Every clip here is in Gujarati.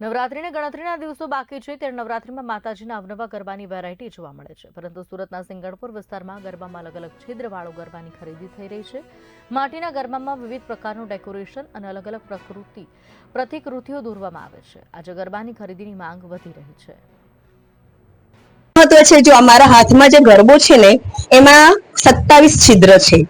નવરાત્રીને ગણતરીના દિવસો બાકી છે ત્યારે નવરાત્રીમાં માતાજીના અવનવા ગરબાની વેરાયટી જોવા મળે છે. પરંતુ સુરતના સિંગણપુર વિસ્તારમાં ગરબામાં અલગ અલગ છિદ્રવાળો ગરબાની ખરીદી થઈ રહી છે. માટીના ગરબામાં વિવિધ પ્રકારનું ડેકોરેશન અને અલગ અલગ પ્રકૃતિ પ્રતિકૃતિઓ દોરવામાં આવે છે. આજે ગરબાની ખરીદીની માંગ વધી રહી છે. મહત્વ છે જો અમારા હાથમાં જે ગરબો છે ને, એમાં સત્તાવીસ છિદ્ર છે.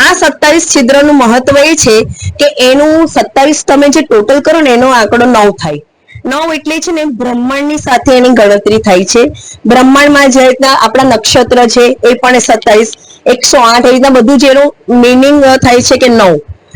આ સત્તાવીસ છિદ્રનું મહત્વ એ છે કે એનું સત્તાવીસ તમે જે ટોટલ કરો ને, એનો આંકડો નવ થાય. નવ એટલે છે ને બ્રહ્માંડની સાથે એની ગણતરી થાય છે. બ્રહ્માંડમાં જે રીતના આપણા નક્ષત્ર છે એ પણ સત્તાવીસ, એકસો આઠ એ રીતના બધું જેનું મિનિંગ થાય છે કે નવ.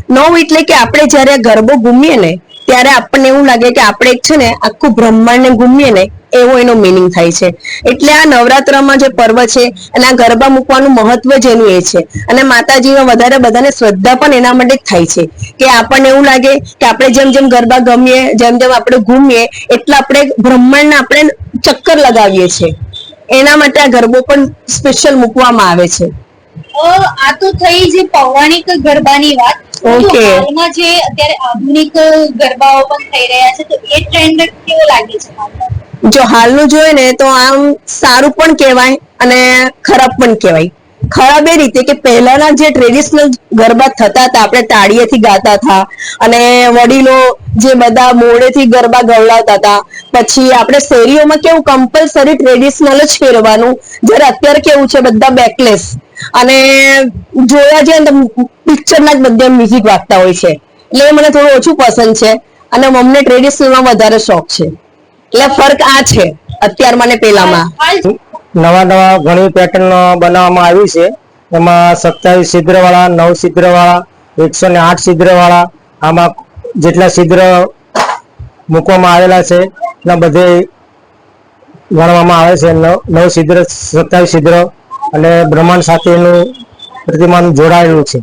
નવ એટલે કે આપણે જ્યારે ગરબો ઘૂમીએ ને ત્યારે આપણને એવું લાગે કે આપણે છે ને આખું બ્રહ્માંડને ગુમીએ ને, એવો એનો મિનિંગ થાય છે. એટલે આ નવરાત્રમાં જે પર્વ છે આ ગરબા મૂકવાનું મહત્વ જેનું એ છે. અને માતાજીમાં વધારે બધાને શ્રદ્ધા પણ એના માટે થાય છે. કે આપણને એવું લાગે કે આપણે જેમ જેમ ગરબા ગમીએ, જેમ જેમ આપણે ઘૂમીએ એટલે આપણે બ્રહ્માંડને આપણે ચક્કર લગાવીએ છીએ. એના માટે આ ગરબો પણ સ્પેશિયલ મૂકવામાં આવે છે. આ તો થઈ જે પૌરાણિક ગરબાની વાત. જો હાલમાં જે અત્યારે આધુનિક ગરબાઓ પણ થઈ રહ્યા છે તો એ ટ્રેન્ડ કેવો લાગે છે જો હાલનું જોઈએ ને તો આમ સારું પણ કહેવાય અને ખરાબ પણ કહેવાય. ખરાબ એ રીતે કે પહેલાના જે ટ્રેડિશનલ ગરબા થતા હતા આપણે તાળીએથી ગાતા હતા અને વડીલો જે બધા મોડેથી ગરબા ગવડાવતા હતા પછી આપણે શેરીઓમાં કેવું કમ્પલસરી ટ્રેડિશનલ જ પહેરવાનું જ્યારે અત્યારે કેવું છે બધા બેકલેસ અને જોયા તો પિક્ચરના જ બધા મ્યુઝિક વાગતા હોય છે. એટલે મને થોડું ઓછું પસંદ છે અને અમને ટ્રેડિશનલમાં વધારે શોખ છે. એટલે ફરક આ છે અત્યારમાં ને પેલામાં. નવા નવા ઘણી પેટર્ન બનાવવામાં આવી છે. એમાં સત્તાવીસ છિદ્ર વાળા નવ છિદ્ર વાળા એકસો ને આઠ છિદ્ર વાળા આમાં જેટલા છિદ્ર મૂકવામાં આવેલા છે, એના બધે ગણવામાં આવે છે. નવ છિદ્ર સત્તાવીસ છિદ્ર અને બ્રહ્માંડ સાથેનું પ્રતિમાન જોડાયેલું છે.